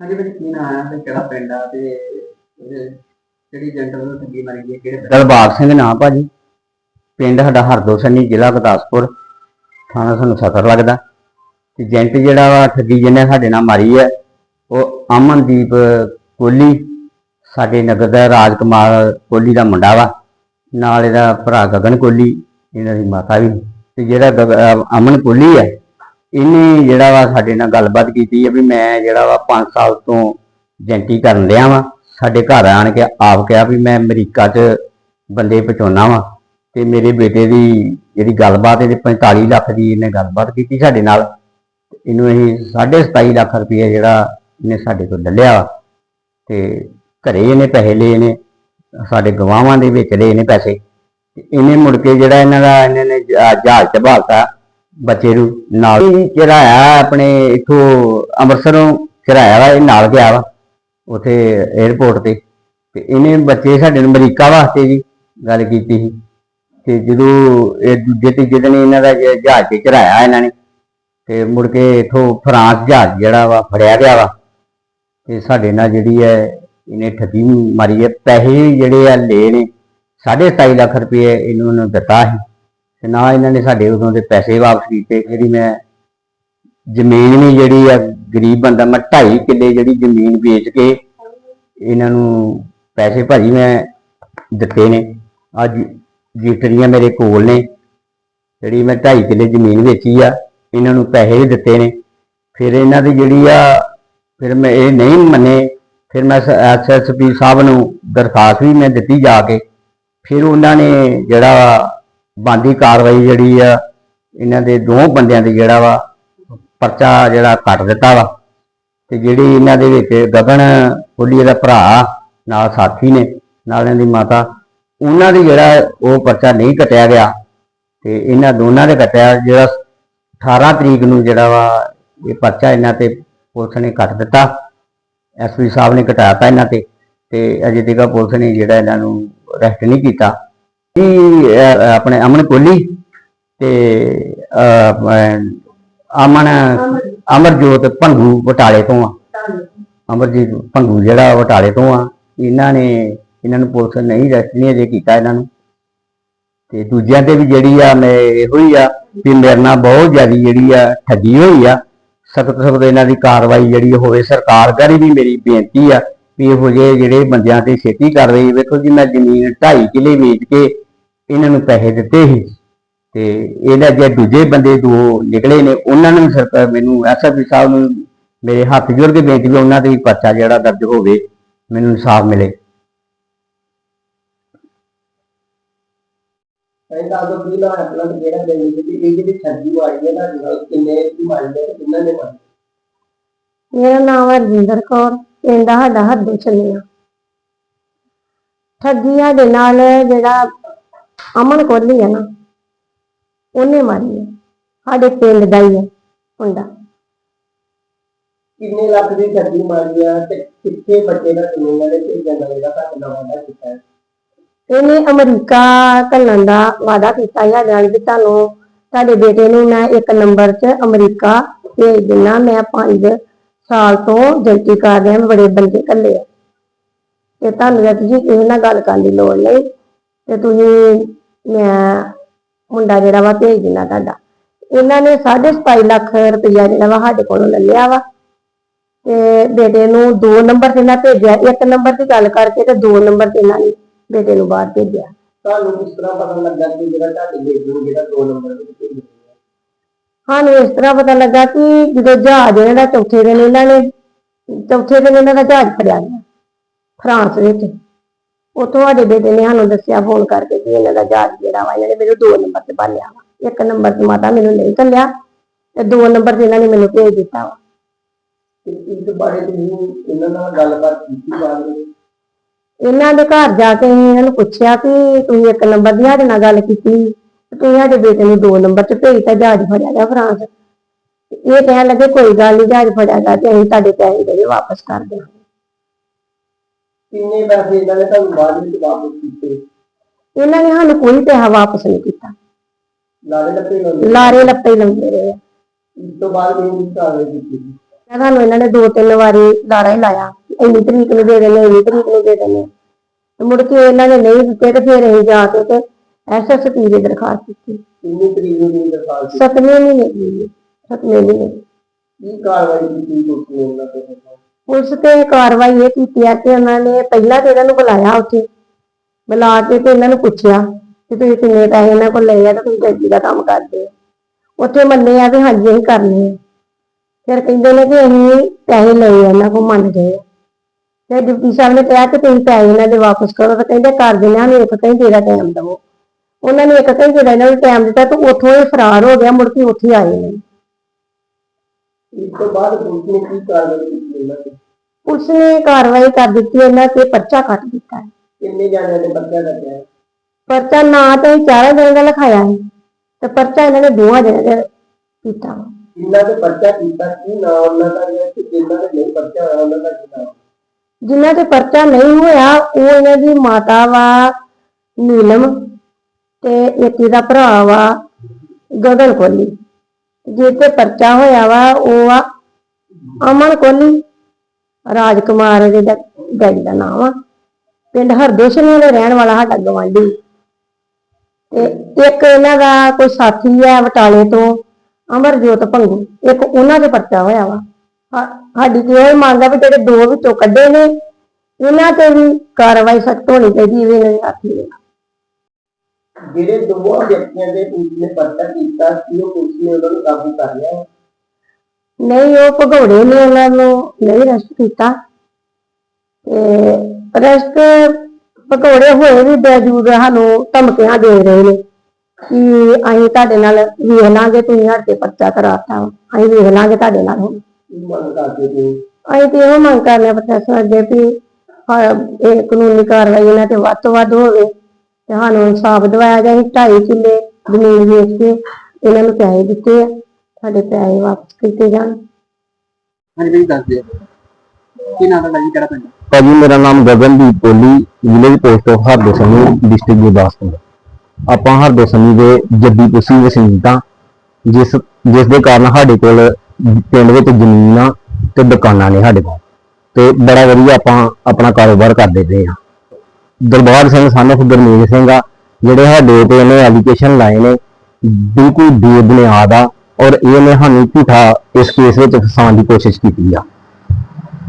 ਹਾਂਜੀ ਵੀਰ ਕੀ ਨਾਮ ਹੈ? ਤੇ ਕਿਹੜਾ ਪਿੰਡ ਆ ਤੇ ਇਹਦੇ ਜਿਹੜੀ ਏਜੰਟ ਵੱਲੋਂ ਠੱਗੀ ਮਾਰੀ ਗਈ ਹੈ, ਕਿਹੜੇ ਪਿੰਡ? ਦਲਬਾਗ ਸਿੰਘ ਨਾਂ ਭਾਜੀ। ਪਿੰਡ ਸਾਡਾ ਹਰਦੋਸਨੀ ਜ਼ਿਲ੍ਹਾ ਗੁਰਦਾਸਪੁਰ। ਥਾਣਾ ਸਾਨੂੰ ਸਫਰ ਲੱਗਦਾ। ਤੇ ਏਜੰਟ ਜਿਹੜਾ ਵਾ ਠੱਗੀ ਜਿਹਨੇ ਸਾਡੇ ਨਾਲ ਮਾਰੀ ਹੈ ਉਹ ਅਮਨਦੀਪ ਕੋਹਲੀ ਸਾਡੇ ਨਗਰ ਦਾ ਰਾਜਕੁਮਾਰ ਕੋਹਲੀ ਦਾ ਮੁੰਡਾ ਵਾ। ਨਾਲ ਇਹਦਾ ਭਰਾ ਗਗਨ ਕੋਹਲੀ ਇਹਨਾਂ ਦੀ ਮਾਤਾ ਵੀ। ਤੇ ਜਿਹੜਾ ਗਗ- ਅਹ ਅਮਨ ਕੋਹਲੀ ਹੈ ਇਹਨੇ ਜਿਹੜਾ ਵਾ ਸਾਡੇ ਨਾਲ ਗੱਲਬਾਤ ਕੀਤੀ ਹੈ ਵੀ ਮੈਂ ਜਿਹੜਾ ਵਾ 5 ਸਾਲ ਤੋਂ ਏਜੰਟੀ ਕਰਨ ਲਿਆ ਵਾ। ਸਾਡੇ ਘਰ ਆਣ ਕੇ ਆਪ ਕਿਹਾ ਵੀ ਮੈਂ ਅਮਰੀਕਾ 'ਚ ਬੰਦੇ ਪਹੁੰਚਾਉਣਾ ਵਾ। ਤੇ ਮੇਰੇ ਬੇਟੇ ਦੀ ਜਿਹੜੀ ਗੱਲਬਾਤ ਇਹਦੇ 45 ਲੱਖ ਦੀ ਇਹਨੇ ਗੱਲਬਾਤ ਕੀਤੀ ਸਾਡੇ ਨਾਲ। ਇਹਨੂੰ ਅਸੀਂ 27.5 ਲੱਖ ਰੁਪਏ ਜਿਹੜਾ ਇਹਨੇ ਸਾਡੇ ਤੋਂ ਡੱਲਿਆ ਵਾ। ਤੇ ਘਰੇ ਇਹਨੇ ਪੈਸੇ ਲਏ ਨੇ, ਸਾਡੇ ਗਵਾਹਾਂ ਦੇ ਵਿੱਚ ਲਏ ਨੇ ਪੈਸੇ। ਇਹਨੇ ਮੁੜ ਕੇ ਜਿਹੜਾ ਇਹਨਾਂ ਦਾ, ਇਹਨਾਂ ਨੇ ਜਹਾਜ਼ ਤੇ ਭਾਲਤਾ। ਬੱਚੇ ਨੂੰ ਨਾਲ ਹੀ ਚੜਾਇਆ ਆਪਣੇ ਇੱਥੋਂ ਅੰਮ੍ਰਿਤਸਰੋਂ ਚੜਾਇਆ ਵਾ, ਇਹ ਨਾਲ ਗਿਆ ਵਾ, ਉਥੇ 에어ਪੋਰਟ ਤੇ। ਤੇ ਇਹਨੇ ਬੱਚੇ ਸਾਡੇ ਨੂੰ ਅਮਰੀਕਾ ਵਾਸਤੇ ਜੀ ਗੱਲ ਕੀਤੀ ਸੀ। ਤੇ ਜਦੋਂ ਇਹ ਦੂਜੇ ਤੀਜੇ ਦਿਨ ਇਹਨਾਂ ਦਾ ਜਹਾਜ਼ ਤੇ ਚੜਾਇਆ ਇਹਨਾਂ ਨੇ, ਤੇ ਮੁੜ ਕੇ ਇਥੋਂ ਫਰਾਂਸ ਜਹਾਜ਼ ਜਿਹੜਾ ਵਾ ਫੜਿਆ ਗਿਆ ਵਾ। ਤੇ ਸਾਡੇ ਨਾਲ ਜਿਹੜੀ ਹੈ, ਇਹਨੇ ਠੱਗੀ ਮਾਰੀ ਹੈ। ਪੈਸੇ ਜਿਹੜੇ ਆ ਲਏ ਨੇ 27.5 ਲੱਖ ਰੁਪਏ ਇਹਨੂੰ ਉਹਨੇ ਦਿੱਤਾ ਸੀ। ਤੇ ਨਾ ਇਹਨਾਂ ਨੇ ਸਾਡੇ ਉਦੋਂ ਦੇ ਪੈਸੇ ਵਾਪਸ ਕੀਤੇ, ਜਿਹੜੀ ਮੈਂ ਜ਼ਮੀਨ ਵੀ ਜਿਹੜੀ ਆ, ਗਰੀਬ ਬੰਦਾ, ਮੈਂ 2.5 ਕਿੱਲੇ ਜਿਹੜੀ ਜ਼ਮੀਨ ਵੇਚ ਕੇ ਇਹਨਾਂ ਨੂੰ ਪੈਸੇ ਭਾਜੀ ਮੈਂ ਦਿੱਤੇ ਨੇ। ਅੱਜ ਜੀਟਰੀਆਂ ਮੇਰੇ ਕੋਲ ਨੇ, ਜਿਹੜੀ ਮੈਂ 2.5 ਕਿੱਲੇ ਜ਼ਮੀਨ ਵੇਚੀ ਆ, ਇਹਨਾਂ ਨੂੰ ਪੈਸੇ ਵੀ ਦਿੱਤੇ ਨੇ। ਫਿਰ ਇਹਨਾਂ ਦੀ ਜਿਹੜੀ ਆ, ਫਿਰ ਮੈਂ ਇਹ ਨਹੀਂ ਮੰਨੇ, ਫਿਰ ਮੈਂ ਐਸਐਸਪੀ ਸਾਹਿਬ ਨੂੰ ਦਰਖਾਸਤ ਵੀ ਮੈਂ ਦਿੱਤੀ ਜਾ ਕੇ। ਫਿਰ ਉਹਨਾਂ ਨੇ ਜਿਹੜਾ ਬੰਦੀ ਕਾਰਵਾਈ ਜਿਹੜੀ ਆ, ਇਹਨਾਂ ਦੇ ਦੋ ਬੰਦਿਆਂ ਦੇ ਜਿਹੜਾ ਵਾ, ਪਰਚਾ ਜਿਹੜਾ ਕੱਟ ਦਿੱਤਾ ਵਾ। ਤੇ ਜਿਹੜੀ ਇਹਨਾਂ ਦੇ ਵਿੱਚ ਗਗਨ ਕੋਹਲੀ ਦਾ ਭਰਾ, ਨਾਲ ਸਾਥੀ ਨੇ, ਨਾਲ ਇਹਨਾਂ ਦੀ ਮਾਤਾ, ਉਹਨਾਂ ਦੇ ਜਿਹੜਾ ਉਹ ਪਰਚਾ ਨਹੀਂ ਕੱਟਿਆ ਗਿਆ। ਤੇ ਇਹਨਾਂ ਦੋਨਾਂ ਦੇ ਕੱਟਿਆ ਜਿਹੜਾ 18 ਤਰੀਕ ਨੂੰ ਜਿਹੜਾ ਵਾ, ਇਹ ਪਰਚਾ ਇਹਨਾਂ ਤੇ ਪੁਲਿਸ ਨੇ ਕੱਟ ਦਿੱਤਾ। ਐਸਪੀ ਸਾਹਿਬ ਨੇ ਕਟਾਤਾ ਇਹਨਾਂ ਤੇ ਤੇ ਅਜੇ ਤੱਕ ਪੁਲਿਸ ਨੇ ਜਿਹੜਾ ਇਹਨਾਂ ਨੂੰ ਅਰੈਸਟ ਨਹੀਂ ਕੀਤਾ। ਇਹ ਆਪਣੇ ਅਮਨ ਕੋਹਲੀ ਤੇ ਅਮਨ, ਅਮਰਜੋਤ ਭੰਗੂ ਬਟਾਲੇ ਤੋਂ ਆ। ਅਮਰਜੀਤ ਭੰਗੂ ਜਿਹੜਾ ਬਟਾਲੇ ਤੋਂ ਆ। ਇਹਨਾਂ ਨੇ, ਇਹਨਾਂ ਨੂੰ ਪੁਲਿਸ ਨਹੀਂ ਅਰੈਸਟ ਨਹੀਂ ਅਜੇ ਕੀਤਾ ਇਹਨਾਂ ਨੂੰ। ਤੇ ਦੂਜਿਆਂ ਤੇ ਵੀ ਜਿਹੜੀ ਆ, ਮੈਂ ਇਹੋ ਹੀ ਆ ਵੀ ਮੇਰੇ ਨਾਲ ਬਹੁਤ ਜ਼ਿਆਦਾ ਜਿਹੜੀ ਆ, ਠੱਗੀ ਹੋਈ ਆ। ਸਖਤ ਸਖਤ ਇਹਨਾਂ ਦੀ ਕਾਰਵਾਈ ਜਿਹੜੀ ਹੋਵੇ, ਸਰਕਾਰ ਗਰੀ ਵੀ ਮੇਰੀ ਬੇਨਤੀ ਆ ਵੀ ਇਹੋ ਜਿਹੇ ਜਿਹੜੇ ਬੰਦਿਆਂ ਤੇ ਛੇਤੀ ਕਰ ਰਹੀ ਵੇਖੋ ਜੀ ਮੈਂ ਜ਼ਮੀਨ 2.5 ਕਿੱਲੇ ਵੇਚ ਕੇ ਇਹਨਾਂ ਨੂੰ ਪੈਸੇ ਦਿੱਤੇ ਸੀ ਤੇ ਇਹਦਾ ਜੇ ਦੂਜੇ ਬੰਦੇ ਦੋ ਨਿਕਲੇ ਨੇ ਉਹਨਾਂ ਨੂੰ ਸਰਕਾਰ ਮੈਨੂੰ ਐਸਐਸਪੀ ਸਾਹਿਬ ਨੂੰ ਮੇਰੇ ਹੱਥ ਜੋੜ ਕੇ ਬੇਨਤੀ ਵੀ ਉਹਨਾਂ ਤੇ ਵੀ ਪਰਚਾ ਜਿਹੜਾ ਦਰਜ ਹੋਵੇ ਮੈਨੂੰ ਇਨਸਾਫ ਮਿਲੇ। ਜਿਹੜਾ ਦੇ ਵਿੱਚ ਇਹ ਜਿਹੜੀ ਮਾਰੀ ਹੈ ਨਾ ਨਾਲ ਕਿੰਨੇ ਦੀ ਮਾਰੀ ਹੈ ਤੇ ਕਿੰਨਾਂ ਨੇ ਮਾਰੀ ਮੇਰਾ ਨਾਮ ਹੈ ਰਜਿੰਦਰ ਕੌਰ ਪਿੰਡ ਸਾਡਾ ਹੱਦੋਂ ਚੱਲਿਆ ਠੱਗੀ ਸਾਡੇ ਨਾਲ ਜਿਹੜਾ ਅਮਨ ਕੋਹਲੀ ਹੈ ਨਾ ਉਹਨੇ ਮਾਰੀ ਹੈ। ਸਾਡੇ ਪਿੰਡ ਦਾ ਹੀ ਹੈ ਮੁੰਡਾ। ਕਿੰਨੇ ਲੱਖ ਦੀ ਠੱਗੀ ਮਾਰੀ ਆ ਤੇ ਕਿੱਥੇ ਬੱਚੇ ਦਾ ਜ਼ਮੀਨਾਂ ਦੇ ਭੇਜਣ ਦਾ ਜਿਹੜਾ ਤੁਹਾਡੇ ਨਾਲ ਵਾਅਦਾ ਕੀਤਾ ਹੈ? ਇਹਨੇ ਅਮਰੀਕਾ ਘੱਲਣ ਦਾ ਵਾਅਦਾ ਕੀਤਾ ਹੈ ਨਾਲ ਵੀ ਤੁਹਾਨੂੰ ਤੁਹਾਡੇ ਬੇਟੇ ਨੂੰ ਮੈਂ ਇੱਕ ਨੰਬਰ 'ਚ ਅਮਰੀਕਾ ਭੇਜ ਦਿਨਾ ਮੈਂ 5 ਸਾਲ ਤੋਂ ਜੰਟੀ ਕਰ ਰਿਹਾ ਮੈਂ ਬੜੇ ਬੰਦੇ ਘੱਲੇ ਆ। ਤੇ ਤੁਹਾਨੂੰ ਜੱਟ ਜੀ ਕਿਸੇ ਨਾਲ ਗੱਲ ਕਰਨ ਦੀ ਲੋੜ ਨਹੀਂ ਤੇ ਤੁਸੀਂ ਮੈਂ ਮੁੰਡਾ ਜਿਹੜਾ ਵਾ ਭੇਜ ਦਿਨਾ ਤੁਹਾਡਾ। ਇਹਨਾਂ ਨੇ 27.5 ਲੱਖ ਰੁਪਇਆ ਜਿਹੜਾ ਵਾ ਸਾਡੇ ਕੋਲੋਂ ਲੈ ਲਿਆ ਵਾ। ਤੇ ਬੇਟੇ ਨੂੰ ਦੋ ਨੰਬਰ ਤੇ ਨਾ ਭੇਜਿਆ ਇੱਕ ਨੰਬਰ ਤੇ ਗੱਲ ਕਰਕੇ ਤੇ ਦੋ ਨੰਬਰ ਤੇ ਇਹਨਾਂ ਨੇ ਬੇਟੇ ਨੂੰ ਬਾਹਰ ਭੇਜਿਆ। ਤੁਹਾਨੂੰ ਕਿਸ ਤਰ੍ਹਾਂ ਪਤਾ ਲੱਗਾ ਕਿ ਜਿਹੜਾ ਤੁਹਾਡੇ ਬੇਟੇ ਨੂੰ ਜਿਹੜਾ ਦੋ ਨੰਬਰ ਦੇ ਵਿੱਚ ਭੇਜਿਆ ਸਾਨੂੰ ਇਸ ਤਰ੍ਹਾਂ ਪਤਾ ਲੱਗਾ ਕਿ ਜਦੋਂ ਜਹਾਜ਼ ਇਹਨਾਂ ਦਾ ਚੌਥੇ ਦਿਨ ਇਹਨਾਂ ਨੇ ਚੌਥੇ ਦਿਨ ਇਹਨਾਂ ਦਾ ਜਹਾਜ਼ ਫੜਿਆ ਗਿਆ ਫਰਾਂਸ ਵਿੱਚ। ਉੱਥੋਂ ਸਾਡੇ ਬੇਟੇ ਨੇ ਸਾਨੂੰ ਦੱਸਿਆ ਫੋਨ ਕਰਕੇ ਕਿ ਇਹਨਾਂ ਦਾ ਜਹਾਜ਼ ਜਿਹੜਾ ਵਾ ਇਹਨਾਂ ਨੇ ਮੈਨੂੰ ਦੋ ਨੰਬਰ ਤੇ ਭਾਲਿਆ ਵਾ। ਇੱਕ ਨੰਬਰ ਤੇ ਮਾਤਾ ਮੈਨੂੰ ਨਹੀਂ ਕੱਲਿਆ ਤੇ ਦੋ ਨੰਬਰ ਤੇ ਇਹਨਾਂ ਨੇ ਮੈਨੂੰ ਭੇਜ ਦਿੱਤਾ ਵਾ। ਤੇ ਇਸ ਬਾਰੇ ਤੁਸੀਂ ਇਹਨਾਂ ਨਾਲ ਗੱਲਬਾਤ ਕੀਤੀ ਬਾਅਦ ਵਿੱਚ? ਇਹਨਾਂ ਦੇ ਘਰ ਜਾ ਕੇ ਅਸੀਂ ਇਹਨਾਂ ਨੂੰ ਪੁੱਛਿਆ ਕਿ ਤੁਸੀਂ ਇੱਕ ਨੰਬਰ ਦੀ ਸਾਡੇ ਨਾਲ ਗੱਲ ਕੀਤੀ ਤੇ ਸਾਡੇ ਬੇਟੇ ਨੂੰ ਦੋ ਨੰਬਰ 'ਚ ਭੇਜਤਾ ਜਹਾਜ਼ ਫੜਿਆ ਗਿਆ ਫਰਾਂਸ। ਤੇ ਇਹ ਕਹਿਣ ਲੱਗੇ ਕੋਈ ਗੱਲ ਨਹੀਂ ਜਹਾਜ਼ ਫੜਿਆ ਗਿਆ ਤੇ ਅਸੀਂ ਤੁਹਾਡੇ ਪੈਸੇ ਜਿਹੜੇ ਵਾਪਸ ਕਰ ਦੇਵਾਂਗੇ। ਕਿੰਨੇ ਪੈਸੇ ਇਹਨਾਂ ਨੇ ਤੁਹਾਨੂੰ ਬਾਅਦ ਵਿੱਚ ਵਾਪਸ ਕੀਤੇ? ਇਹਨਾਂ ਨੇ ਸਾਨੂੰ ਕੋਈ ਪੈਸਾ ਵਾਪਸ ਨਹੀਂ ਕੀਤਾ। ਲਾਰੇ ਲੱਪੇ ਲਾਉਂਦੇ ਲਾਰੇ ਲੱਪੇ ਲਾਉਂਦੇ ਰਹੇ। ਇਸ ਤੋਂ ਬਾਅਦ ਇਹ ਕਾਰਵਾਈ ਕੀਤੀ ਸਾਨੂੰ ਇਹਨਾਂ ਨੇ ਦੋ ਤਿੰਨ ਵਾਰੀ ਲਾਰਾ ਹੀ ਲਾਇਆ। ਇੰਨੀ ਤਰੀਕ ਨੂੰ ਦੇ ਦੇਣੇ ਇੰਨੀ ਤਰੀਕ ਨੂੰ ਦੇ ਦੇਣੇ ਮੁੜ ਕੇ ਇਹਨਾਂ ਨੇ ਨਹੀਂ ਦਿੱਤੇ ਤੇ ਫਿਰ ਅਸੀਂ ਜਾ ਕੇ ਤੇ ਐਸਐਸਪੀ ਦੀ ਦਰਖਾਸਤ ਦਿੱਤੀ। ਕਿੰਨੀ ਤਰੀਕ ਨੂੰ ਦਰਖਾਸਤ? ਸਤਵੇਂ ਮਹੀਨੇ ਦੀ। ਸਤਵੇਂ ਮਹੀਨੇ ਦੀ। ਕਾਰਵਾਈ ਕੀਤੀ ਨੇ ਉਹਨਾਂ ਤੇ? ਪੁਲਿਸ ਤੇ ਕਾਰਵਾਈ ਇਹ ਕੀਤੀ ਆ ਕਿ ਉਹਨਾਂ ਨੇ ਪਹਿਲਾਂ ਤੇ ਇਹਨਾਂ ਨੂੰ ਬੁਲਾਇਆ ਉੱਥੇ। ਬੁਲਾ ਕੇ ਤੇ ਇਹਨਾਂ ਨੂੰ ਪੁੱਛਿਆ ਕਿ ਤੁਸੀਂ ਕਿੰਨੇ ਪੈਸੇ ਇਹਨਾਂ ਕੋਲ ਲਏ ਆ ਤੇ ਤੁਸੀਂ ਜੱਜੀ ਦਾ ਕੰਮ ਕਰਦੇ ਉੱਥੇ ਮੰਨੇ ਆ ਵੀ ਹਾਂਜੀ, ਅਸੀਂ ਕਰਨੇ ਆ। ਫਿਰ ਕਹਿੰਦੇ ਨੇ ਕਿ ਅਸੀਂ ਪੈਸੇ ਲਏ ਆ, ਇਹਨਾਂ ਕੋਲ ਮੰਨ ਗਏ ਫਿਰ ਡਿਪਟੀ ਸਾਹਿਬ ਨੇ ਕਿਹਾ ਕਿ ਤੁਸੀਂ ਪੈਸੇ ਇਹਨਾਂ ਦੇ ਵਾਪਸ ਕਰੋ ਤਾਂ ਕਹਿੰਦੇ ਕਰ ਦਿੰਦੇ ਹਾਂ ਇੱਕ ਘੰਟੇ ਦਾ ਟਾਈਮ ਦਿਓ ਉਹਨਾਂ ਨੇ ਇੱਕ ਘੰਟੇ ਦਾ ਇਹਨਾਂ ਨੂੰ ਟਾਈਮ ਦਿੱਤਾ ਤੇ ਉੱਥੋਂ ਇਹ ਫਰਾਰ ਹੋ ਗਿਆ, ਮੁੜ ਕੇ ਉੱਥੇ ਹੀ ਆਏ ਨੇ ਇਸ ਤੋਂ ਬਾਅਦ ਪੁਲਿਸ ਨੇ ਕੀ ਕਾਰਵਾਈ ਕੀਤੀ ਉਹਨਾਂ ਤੇ ਪੁਲਿਸ ਨੇ ਕਾਰਵਾਈ ਕਰ ਦਿੱਤੀ ਇਹਨਾਂ ਤੇ ਪਰਚਾ ਕੱਟ ਦਿੱਤਾ ਹੈ ਕਿੰਨੇ ਜਾਣਿਆਂ ਨੇ ਬੱਚਾ ਰੱਖਿਆ ਪਰਚਾ ਨਾ ਤੇ ਚਾਰਾਂ ਜਣਿਆਂ ਦਾ ਲਿਖਾਇਆ ਹੈ ਤੇ ਪਰਚਾ ਇਹਨਾਂ ਨੇ ਦੋਵਾਂ ਜਣਿਆਂ ਦਾ ਕੀਤਾ ਵਾ। ਜਿਨ੍ਹਾਂ ਤੇ ਪਰਚਾ ਕੀਤਾ ਕੀ ਨਾ ਉਹਨਾਂ ਦਾ ਹੈ ਤੇ ਜਿਨ੍ਹਾਂ ਦੇ ਨਹੀਂ ਪਰਚਾ ਹੋਇਆ ਉਹਨਾਂ ਦਾ ਕੀ ਨਾਮ ਜਿਨ੍ਹਾਂ ਤੇ ਪਰਚਾ ਨਹੀਂ ਹੋਇਆ ਉਹ ਇਹਨਾਂ ਦੀ ਮਾਤਾ ਵਾ ਨੀਲਮ ਤੇ ਇੱਕ ਇਹਦਾ ਭਰਾ ਵਾ ਗਗਨ ਕੋਲੀ ਜੇ ਤੇ ਪਰਚਾ ਹੋਇਆ ਵਾ, ਉਹ ਆ ਅਮਨ ਕੋਲੀ ਰਾਜਕੁਮਾਰ ਦੇ ਡੈਡੀ ਦਾ ਨਾਮ ਆ। ਪਿੰਡ ਹਰਦੋਸ਼ਨੀ ਦੇ ਰਹਿਣ ਵਾਲਾ ਸਾਡਾ ਗਵਾਂਢੀ। ਤੇ ਇੱਕ ਇਹਨਾਂ ਦਾ ਕੋਈ ਸਾਥੀ ਆ ਬਟਾਲੇ ਤੋਂ, ਅਮਰਜੋਤ ਭੰਗੂ। ਇੱਕ ਉਹਨਾਂ ਦੇ ਪਰਚਾ ਹੋਇਆ ਵਾ। ਸਾਡੀ ਤੇ ਇਹ ਮੰਗ ਆ ਵੀ ਜਿਹੜੇ ਦੋ ਵਿੱਚੋਂ ਕੱਢੇ ਨੇ, ਇਹਨਾਂ ਤੇ ਵੀ ਕਾਰਵਾਈ ਸਖਤ ਹੋਣੀ ਚਾਹੀਦੀ ਹੈ ਇਹਨਾਂ ਦੇ ਸਾਥੀ ਦੇ ਜਿਹੜੇ ਦੋਵਾਂ ਵਿਅਕਤੀਆਂ ਦੇ ਪੁਲਿਸ ਨੇ ਪਰਚਾ ਕੀਤਾ ਕੀ ਉਹ ਪੁਲਿਸ ਨੇ ਉਹਨਾਂ ਨੂੰ ਕਾਬੂ ਕਰ ਲਿਆ? ਨਹੀਂ ਉਹ ਭਗੌੜੇ ਨੇ ਉਹਨਾਂ ਨੂੰ ਨਹੀਂ ਅਰੈਸਟ ਕੀਤਾ। ਤੇ ਅਰੈਸਟ ਭਗੌੜੇ ਹੋਏ ਵੀ ਬਾਵਜੂਦ ਸਾਨੂੰ ਧਮਕੀਆਂ ਦੇ ਰਹੇ ਨੇ ਕਿ ਅਸੀਂ ਤੁਹਾਡੇ ਨਾਲ ਵੇਖ ਲਾਂਗੇ ਤੁਸੀਂ ਸਾਡੇ ਤੇ ਪਰਚਾ ਕਰਾਤਾ। ਵਾ। ਅਸੀਂ ਵੇਖ ਲਾਂਗੇ ਤੁਹਾਡੇ ਨਾਲ ਹੁਣ। ਕੀ ਮੰਗ ਕਰਦੇ ਤੇ ਅਸੀਂ ਤੇ ਇਹੋ ਮੰਗ ਕਰਨੇ ਪ੍ਰਸ਼ਾਸਨ ਅੱਗੇ ਵੀ ਹਾਂ, ਇਹ ਕਾਨੂੰਨੀ ਕਾਰਵਾਈ ਇਹਨਾਂ ਤੇ ਵੱਧ ਤੋਂ ਵੱਧ ਹੋਵੇ। ਤੇ ਸਾਨੂੰ ਇਨਸਾਫ ਦਿਵਾਇਆ ਜਾਏ ਢਾਈ ਕਿੱਲੇ ਜ਼ਮੀਨ ਵੇਚ ਕੇ ਇਹਨਾਂ ਨੂੰ ਪੈਸੇ ਦਿੱਤੇ ਆ ਸਾਡੇ ਪੈਸੇ ਵਾਪਸ ਕੀਤੇ ਜਾਣ। ਹਾਂਜੀ ਵੀ ਦੱਸ ਦਿਓ। ਕੀ ਨਾਮ ਹੈ ਜੀ ਕਿਹੜਾ ਪਿੰਡ? ਭਾਜੀ ਮੇਰਾ ਨਾਮ Gagandeep Koli village post of Hardosni district Gurdaspur. ਆਪਾਂ ਹਰਦੋਸਨੀ ਦੇ ਜੱਦੀ ਪੁਸੀ ਹਾਂ ਜਿਸ ਜਿਸ ਦੇ ਕਾਰਨ ਸਾਡੇ ਕੋਲ ਪਿੰਡ ਵਿੱਚ ਜ਼ਮੀਨ ਆ ਤੇ ਦੁਕਾਨਾਂ ਨੇ ਸਾਡੇ ਕੋਲ। ਤੇ ਬੜਾ ਵਧੀਆ ਆਪਾਂ ਆਪਣਾ ਕਾਰੋਬਾਰ ਕਰਦੇ ਪਏ ਆ ਦਰਬਾਰ ਸਿੰਘ ਸਨ ਗੁਰਮੀਤ ਸਿੰਘ ਆ, ਜਿਹੜੇ ਸਾਡੇ ਤੇ ਇਹਨੇ ਐਲੀਗੇਸ਼ਨ ਲਾਏ ਨੇ, ਬਿਲਕੁਲ ਬੇਬੁਨਿਆਦ ਆ, ਔਰ ਇਹਨੇ ਸਾਨੂੰ ਝੂਠਾ ਇਸ ਕੇਸ ਵਿੱਚ ਫਸਾਉਣ ਦੀ ਕੋਸ਼ਿਸ਼ ਕੀਤੀ ਆ।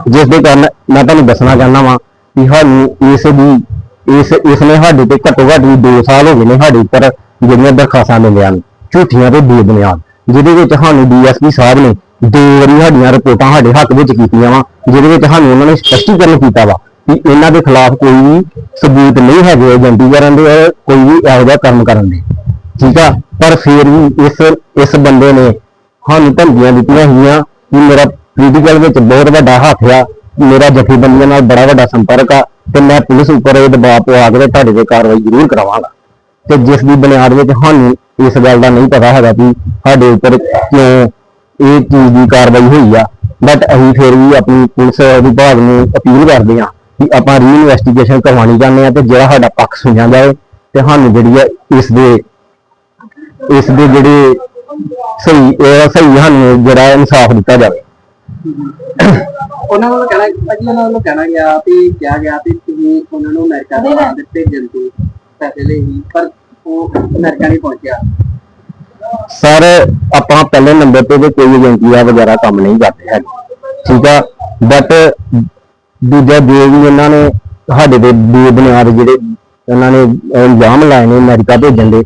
ਜਿਸ ਦੇ ਕਾਰਨ ਮੈਂ ਤੁਹਾਨੂੰ ਦੱਸਣਾ ਚਾਹੁੰਦਾ ਵਾਂ ਕਿ ਸਾਨੂੰ ਇਸ ਦੀ, ਇਸ ਇਸ ਨੇ ਸਾਡੇ ਤੇ ਘੱਟੋ ਘੱਟ ਵੀ 2 ਸਾਲ ਹੋ ਗਏ ਨੇ ਸਾਡੇ ਉੱਪਰ ਜਿਹੜੀਆਂ ਦਰਖਾਸਤਾਂ ਮਿਲੀਆਂ ਨੇ, ਝੂਠੀਆਂ ਤੇ ਬੇਬੁਨਿਆਦ, ਜਿਹਦੇ ਵਿੱਚ ਸਾਨੂੰ ਡੀਐਸਪੀ ਸਾਹਿਬ ਨੇ ਦੋ ਵਾਰੀ ਸਾਡੀਆਂ ਰਿਪੋਰਟਾਂ ਸਾਡੇ ਹੱਕ ਵਿੱਚ ਕੀਤੀਆਂ ਵਾ, ਜਿਹਦੇ ਵਿੱਚ ਸਾਨੂੰ ਉਹਨਾਂ ਨੇ ਸਪਸ਼ਟੀਕਰਨ ਕੀਤਾ ਵਾ। ਕਿ ਇਹਨਾਂ ਦੇ ਖਿਲਾਫ ਕੋਈ ਵੀ ਸਬੂਤ ਨਹੀਂ ਹੈਗੇ ਏਜੰਟੀ ਕਰਨ ਦੇ ਔਰ ਕੋਈ ਵੀ ਇਹੋ ਜਿਹਾ ਕੰਮ ਕਰਨ ਦੇ। ਠੀਕ ਆ? ਪਰ ਫਿਰ ਵੀ ਇਸ ਇਸ ਬੰਦੇ ਨੇ ਸਾਨੂੰ ਧਮਕੀਆਂ ਦਿੱਤੀਆਂ ਹੋਈਆਂ ਕਿ ਮੇਰਾ ਪੋਲੀਟੀਕਲ ਵਿੱਚ ਬਹੁਤ ਵੱਡਾ ਹੱਥ ਆ, ਮੇਰਾ ਜਥੇਬੰਦੀਆਂ ਨਾਲ ਬੜਾ ਵੱਡਾ ਸੰਪਰਕ ਆ ਤੇ ਮੈਂ ਪੁਲਿਸ ਉੱਪਰ ਇਹ ਦਬਾਅ ਪਵਾ ਕੇ ਤੁਹਾਡੇ ਤੇ ਕਾਰਵਾਈ ਜ਼ਰੂਰ ਕਰਾਵਾਂਗਾ। ਤੇ ਜਿਸ ਦੀ ਬੁਨਿਆਦ ਵਿੱਚ ਸਾਨੂੰ ਇਸ ਗੱਲ ਦਾ ਨਹੀਂ ਪਤਾ ਹੈਗਾ ਕਿ ਸਾਡੇ ਉੱਪਰ ਕਿਉਂ ਇਹ ਚੀਜ਼ ਦੀ ਕਾਰਵਾਈ ਹੋਈ ਆ। ਬਟ ਅਸੀਂ ਫਿਰ ਵੀ ਆਪਣੀ ਪੁਲਿਸ ਵਿਭਾਗ ਨੂੰ ਅਪੀਲ ਕਰਦੇ ਆ ਕਿ ਆਪਾਂ ਰੀ ਇਨਵੈਸਟੀਗੇਸ਼ਨ ਕਰਵਾਉਣੀ ਚਾਹੁੰਦੇ ਆ ਤੇ ਜਿਹੜਾ ਸਾਡਾ ਪੱਖ ਸੁਣਿਆ ਜਾਏ ਤੇ ਸਾਨੂੰ ਜਿਹੜੀ ਆ ਇਸ ਦੇ ਇਸ ਦੇ ਜਿਹੜੇ ਸਹੀ ਇਹ ਸਹੀ ਸਾਨੂੰ ਜਿਹੜਾ ਇਨਸਾਫ ਦਿੱਤਾ ਜਾਵੇ। ਉਹਨਾਂ ਵੱਲੋਂ ਕਹਿਣਾ ਭਾਜੀ ਉਹਨਾਂ ਵੱਲੋਂ ਕਹਿਣਾ ਗਿਆ ਵੀ ਕਿਹਾ ਗਿਆ ਵੀ ਤੁਸੀਂ ਉਹਨਾਂ ਨੂੰ ਅਮਰੀਕਾ ਦਾ ਦਿੱਤੇ ਜੰਤੂ ਪੈਸੇ ਲਈ ਹੀ, ਪਰ ਉਹ ਅਮਰੀਕਾ ਨਹੀਂ ਪਹੁੰਚਿਆ। ਸਰ ਆਪਾਂ ਪਹਿਲੇ ਨੰਬਰ ਤੇ ਕੋਈ ਏਜੰਸੀਆ ਵਗੈਰਾ ਕੰਮ ਨਹੀਂ ਕਰਦੇ ਹੈਗੇ ਠੀਕ ਆ? ਬਟ ਦੂਜਾ ਜੋ ਵੀ ਇਹਨਾਂ ਨੇ ਸਾਡੇ ਤੇ ਬੇਬੁਨਿਆਦ ਜਿਹੜੇ ਇਹਨਾਂ ਨੇ ਇਲਜ਼ਾਮ ਲਾਏ ਨੇ ਅਮਰੀਕਾ ਭੇਜਣ ਦੇ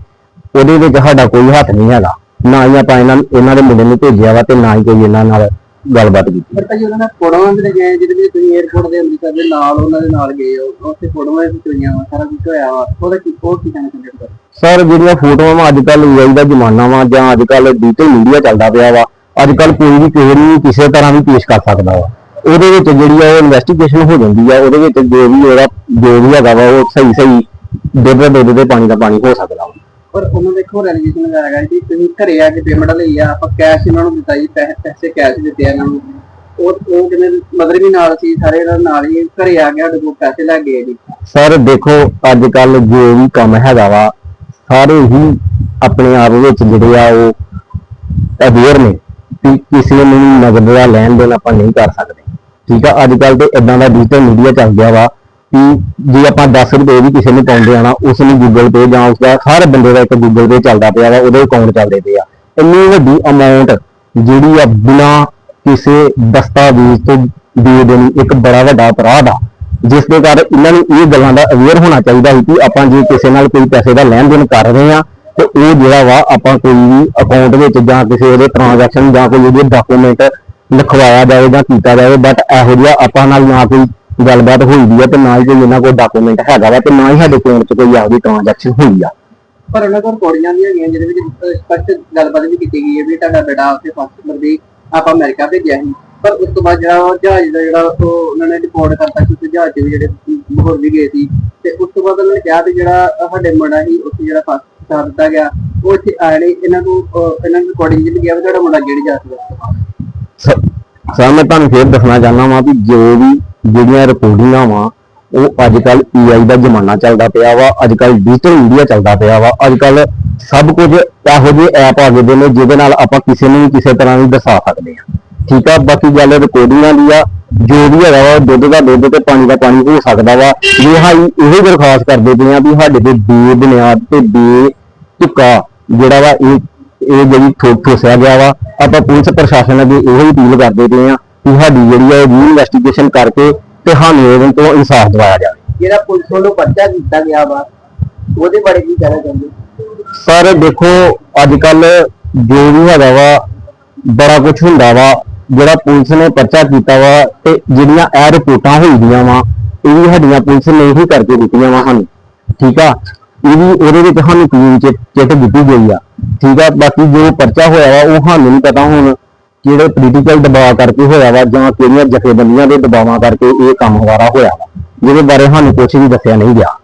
ਉਹਦੇ ਵਿੱਚ ਸਾਡਾ ਕੋਈ ਹੱਥ ਨਹੀਂ ਹੈਗਾ। ਨਾ ਹੀ ਆਪਾਂ ਇਹਨਾਂ ਇਹਨਾਂ ਦੇ ਮੁੰਡੇ ਨੂੰ ਭੇਜਿਆ ਵਾ ਤੇ ਨਾ ਹੀ ਕੋਈ ਇਹਨਾਂ ਨਾਲ ਗੱਲਬਾਤ ਕੀਤੀ। ਪਰ ਭਾਜੀ ਉਹਨਾਂ ਨੇ ਫੋਟੋਆਂ ਵੀ ਗਏ ਜਿਹਦੇ ਵਿੱਚ ਤੁਸੀਂ 에어ਪੋਰਟ ਦੇ ਅਮਰੀਕਾ ਦੇ ਨਾਲ ਉਹਨਾਂ ਦੇ ਨਾਲ ਗਏ ਹੋ ਉੱਥੇ ਫੋਟੋਆਂ ਵੀ ਖਿਚਾਈਆਂ ਵਾ ਸਾਰਾ ਕੁਝ ਹੋਇਆ ਵਾ। ਉਹਦਾ ਕੀ ਉਹ ਕੀ ਕਹਿਣਾ ਚਾਹੁੰਦੇ ਸਰ ਜਿਹੜੀਆਂ ਫੋਟੋਆਂ ਵਾ ਅੱਜ ਕੱਲ AI ਦਾ ਜ਼ਮਾਨਾ ਵਾ ਜਾਂ ਅੱਜ ਕੱਲ ਡਿਜੀਟਲ ਮੀਡੀਆ ਚੱਲਦਾ ਪਿਆ ਵਾ ਅੱਜ ਕੱਲ ਕੋਈ ਵੀ ਕਿਸੇ ਨੂੰ ਕਿਸੇ ਤਰ੍ਹਾਂ ਵੀ ਪੇਸ਼ ਕਰ ਸਕਦਾ ਵਾ। ਉਹਦੇ ਵਿੱਚ ਜਿਹੜੀ ਆ ਉਹ ਇਨਵੈਸਟੀਗੇਸ਼ਨ ਹੋ ਜਾਂਦੀ ਆ ਉਹਦੇ ਵਿੱਚ ਜੋ ਵੀ ਉਹਦਾ ਜੋ ਵੀ ਹੈਗਾ ਵਾ ਉਹ ਸਹੀ ਸਹੀ ਦੁੱਧ ਦਾ ਦੁੱਧ ਤੇ ਪਾਣੀ ਦਾ ਪਾਣੀ ਹੋ ਸਕਦਾ ਵਾ। ਪਰ ਉਹਨਾਂ ਦੇ ਕੋਲ ਰੈਲੀਗੇਸ਼ਨ ਲਗਾਇਆ ਗਿਆ ਸੀ ਤੁਸੀਂ ਘਰੇ ਆ ਕੇ ਪੇਮੈਂਟ ਲਈ ਆ ਆਪਾਂ ਕੈਸ਼ ਇਹਨਾਂ ਨੂੰ ਦਿੱਤਾ ਜੀ ਪੈਸੇ ਪੈਸੇ ਕੈਸ਼ ਦਿੱਤੇ ਆ ਇਹਨਾਂ ਨੂੰ। ਉਹ ਉਹ ਕਹਿੰਦੇ ਮਦਰ ਵੀ ਨਾਲ ਸੀ ਸਾਰੇ ਇਹਨਾਂ ਨਾਲ ਹੀ ਘਰੇ ਆ ਗਿਆ ਸਾਡੇ ਕੋਲ ਪੈਸੇ ਲੈ ਗਏ ਜੀ। ਸਰ ਦੇਖੋ ਅੱਜ ਕੱਲ ਜੋ ਵੀ ਕੰਮ ਹੈਗਾ ਵਾ ਸਾਰੇ ਹੀ ਆਪਣੇ ਆਪ ਵਿੱਚ ਜਿਹੜੇ ਆ ਉਹ ਅਵੇਅਰ ਨੇ ਕਿ ਕਿਸੇ ਨੂੰ ਨਗਦ ਦਾ ਲੈਣ ਦੇਣ ਆਪਾਂ ਨਹੀਂ ਕਰ ਸਕਦੇ। ਠੀਕ ਆ ਅੱਜ ਕੱਲ ਤੇ ਇਦਾਂ ਦਾ ਡਿਜੀਟਲ ਮੀਡੀਆ ਚੱਲ ਗਿਆ ਵਾ ਕਿ ਜੇ ਆਪਾਂ 10 ਰੁਪਏ ਵੀ ਕਿਸੇ ਨੂੰ ਪਾਉਂਦੇ ਆ ਉਸ ਨੂੰ ਗੂਗਲ ਪੇ ਜਾਂ ਉਸਦਾ ਹਰ ਬੰਦੇ ਦਾ ਇੱਕ ਗੂਗਲ ਪੇ ਚੱਲਦਾ ਪਿਆ ਵਾ, ਉਹਦੇ ਅਕਾਊਂਟ ਚੱਲਦੇ ਪਏ ਆ। ਇੰਨੀ ਵੱਡੀ ਅਮਾਉਂਟ ਜਿਹੜੀ ਆ ਬਿਨਾ ਕਿਸੇ ਦਸਤਾਵੇਜ਼ ਤੋਂ ਦੇ ਦੇਣੀ ਇੱਕ ਬੜਾ ਵੱਡਾ ਅਪਰਾਧ ਆ। ਜਿਸ ਦੇ ਕਾਰਨ ਇਹਨਾਂ ਨੂੰ ਇਹ ਗੱਲਾਂ ਦਾ ਅਵੇਅਰ ਹੋਣਾ ਚਾਹੀਦਾ ਹੈ ਕਿ ਆਪਾਂ ਜੇ ਕਿਸੇ ਨਾਲ ਕੋਈ ਪੈਸੇ ਦਾ ਲੈਣ ਦੇਣ ਕਰ ਰਹੇ ਆ, ਤੇ ਉਹ ਜਿਹੜਾ ਵਾ ਆਪਾਂ ਕੋਈ ਵੀ ਅਕਾਊਂਟ ਵਿੱਚ ਜਾਂ ਕਿਸੇ ਉਹਦੇ ਟ੍ਰਾਂਜੈਕਸ਼ਨ ਜਾਂ ਕੋਈ ਉਹਦੇ ਡਾਕੂਮੈਂਟ ਲਿਖਵਾਇਆ ਜਾਵੇ ਜਾਂ ਕੀਤਾ ਜਾਵੇ ਬਟ ਇਹੋ ਜਿਹਾ ਆਪਾਂ ਨਾਲ ਨਾ ਕੋਈ ਗੱਲਬਾਤ ਹੋਈ ਦੀ ਆ ਤੇ ਨਾ ਹੀ ਕੋਈ ਇਹਨਾਂ ਕੋਲ ਡਾਕੂਮੈਂਟ ਹੈਗਾ ਵਾ ਤੇ ਨਾ ਹੀ ਸਾਡੇ ਅਕਾਊਂਟ 'ਚ ਕੋਈ ਆਪਦੀ ਟ੍ਰਾਂਜੈਕਸ਼ਨ ਹੋਈ ਆ। ਪਰ ਉਹਨਾਂ ਕੋਲ ਰਿਕਾਰਡਿੰਗਾਂ ਵੀ ਹੈਗੀਆਂ ਜਿਹਦੇ ਵਿੱਚ ਸਪਸ਼ਟ ਗੱਲਬਾਤ ਵੀ ਕੀਤੀ ਗਈ ਹੈ ਵੀ ਤੁਹਾਡਾ ਬੇਟਾ ਉੱਥੇ ਫਸਟ ਨੰਬਰ ਦੀ ਆਪਾਂ ਅਮਰੀਕਾ ਭੇਜਿਆ ਸੀ। ਪਰ ਉਸ ਤੋਂ ਬਾਅਦ ਜਿਹੜਾ ਜਹਾਜ਼ ਦਾ ਜਿਹੜਾ ਉਹ ਉਹਨਾਂ ਨੇ ਰਿਪੋਰਟ ਕਰਤਾ ਕਿ ਉਸ ਜਹਾਜ਼ 'ਚ ਜਿਹੜੇ ਹੋਰ ਵੀ ਗਏ ਸੀ ਤੇ ਉਸ ਤੋਂ ਬਾਅਦ ਉਹਨਾਂ ਨੇ ਕਿਹਾ ਵੀ ਜਿਹੜਾ ਸਾਡੇ ਮੁੰਡਾ ਸੀ, ਉੱਥੇ ਜਿਹੜਾ ਫਸਟ ਕਰ ਦਿੱਤਾ ਗਿਆ, ਉਹ ਇੱਥੇ ਆਏ ਨੇ, ਇਹਨਾਂ ਨੂੰ ਇਹਨਾਂ ਨੂੰ ਰਿਕਾਰਡਿੰਗ ਚ ਗਿਆ ਤੁਹਾਡਾ ਮੁੰਡਾ ਜਿਹੜੀ ਜਾ ਸਕਦਾ ਸਰ ਮੈਂ ਤੁਹਾਨੂੰ ਫੇਰ ਦੱਸਣਾ ਚਾਹੁੰਦਾ ਵਾਂ ਵੀ ਜੋ ਵੀ ਜਿਹੜੀਆਂ ਰਿਕਾਰਡਿੰਗਾਂ ਵਾ, ਉਹ ਅੱਜ ਕੱਲ AI ਦਾ ਜ਼ਮਾਨਾ ਚੱਲਦਾ ਪਿਆ ਵਾ ਅੱਜ ਕੱਲ ਡਿਜੀਟਲ ਮੀਡੀਆ ਚੱਲਦਾ ਪਿਆ ਵਾ ਅੱਜ ਕੱਲ ਸਭ ਕੁਝ ਇਹੋ ਜਿਹੇ ਐਪ ਆ ਗਏ ਨੇ ਜਿਹਦੇ ਨਾਲ ਆਪਾਂ ਕਿਸੇ ਨੂੰ ਵੀ ਕਿਸੇ ਤਰ੍ਹਾਂ ਵੀ ਦਸਾ ਸਕਦੇ ਹਾਂ। ਠੀਕ ਆ, ਬਾਕੀ ਗੱਲ ਰਿਕਾਰਡਿੰਗਾਂ ਦੀ ਆ, ਜੋ ਵੀ ਹੈਗਾ ਵਾ ਦੁੱਧ ਦਾ ਦੁੱਧ ਤੇ ਪਾਣੀ ਦਾ ਪਾਣੀ ਹੋ ਸਕਦਾ ਵਾ। ਇਹ ਹਾਈ ਇਹੋ ਦਰਖਾਸਤ ਕਰਦੇ ਪਏ ਆ ਵੀ ਸਾਡੇ ਤੇ ਬੇਬੁਨਿਆਦ ਤੇ ਬੇ ਤੁੱਕਾ ਜਿਹੜਾ ਵਾ ਇਹ ਇਹ ਜਿਹੜੀ ਠੋ- ਠੋਸਿਆ ਗਿਆ ਵਾ ਆਪਾਂ ਪੁਲਿਸ ਪ੍ਰਸ਼ਾਸਨ ਅੱਗੇ ਇਹੋ ਹੀ ਅਪੀਲ ਕਰਦੇ ਪਏ ਆ ਕਿ ਸਾਡੀ ਜਿਹੜੀ ਹੈ ਇਹ ਇਨਵੈਸਟੀਗੇਸ਼ਨ ਕਰਕੇ ਤੇ ਸਾਨੂੰ ਇਹਦੇ ਤੋਂ ਇਨਸਾਫ ਦਿਵਾਇਆ ਜਾਵੇ। ਜਿਹੜਾ ਪੁਲਿਸ ਵੱਲੋਂ ਪਰਚਾ ਕੀਤਾ ਗਿਆ ਵਾ ਉਹਦੇ ਬਾਰੇ ਕੀ ਕਹਿਣਾ ਚਾਹੁੰਦੇ? ਸਰ ਦੇਖੋ ਅੱਜ ਕੱਲ ਜੋ ਵੀ ਹੈਗਾ ਵਾ ਬੜਾ ਕੁਝ ਹੁੰਦਾ ਵਾ। ਜਿਹੜਾ ਪੁਲਿਸ ਨੇ ਪਰਚਾ ਕੀਤਾ ਵਾ ਤੇ ਜਿਹੜੀਆਂ ਇਹ ਰਿਪੋਰਟਾਂ ਹੋਈਆਂ ਵਾ ਇਹ ਵੀ ਸਾਡੀਆਂ ਪੁਲਿਸ ਨੇ ਹੀ ਕਰਕੇ ਦਿੱਤੀਆਂ ਵਾ ਸਾਨੂੰ। ਠੀਕ ਆ? ਇਹ ਵੀ ਉਹਦੇ ਵਿੱਚ ਸਾਨੂੰ ਕਲੀਨ ਚਿੱਟ ਦਿੱਤੀ ਗਈ ਆ। ਠੀਕ ਆ, ਬਾਕੀ ਜੋ ਪਰਚਾ ਹੋਇਆ ਵਾ, ਉਹ ਸਾਨੂੰ ਨਹੀਂ ਪਤਾ ਹੁਣ ਕਿਹੜੇ ਪੋਲੀਟੀਕਲ ਦਬਾਅ ਕਰਕੇ ਹੋਇਆ ਵਾ ਜਾਂ ਕਿਹੜੀਆਂ ਜਥੇਬੰਦੀਆਂ ਦੇ ਦਬਾਵਾਂ ਕਰਕੇ ਇਹ ਕੰਮ ਹੋਇਆ ਵਾ। ਜਿਹਦੇ ਬਾਰੇ ਸਾਨੂੰ ਕੁਝ ਵੀ ਦੱਸਿਆ ਨਹੀਂ ਗਿਆ।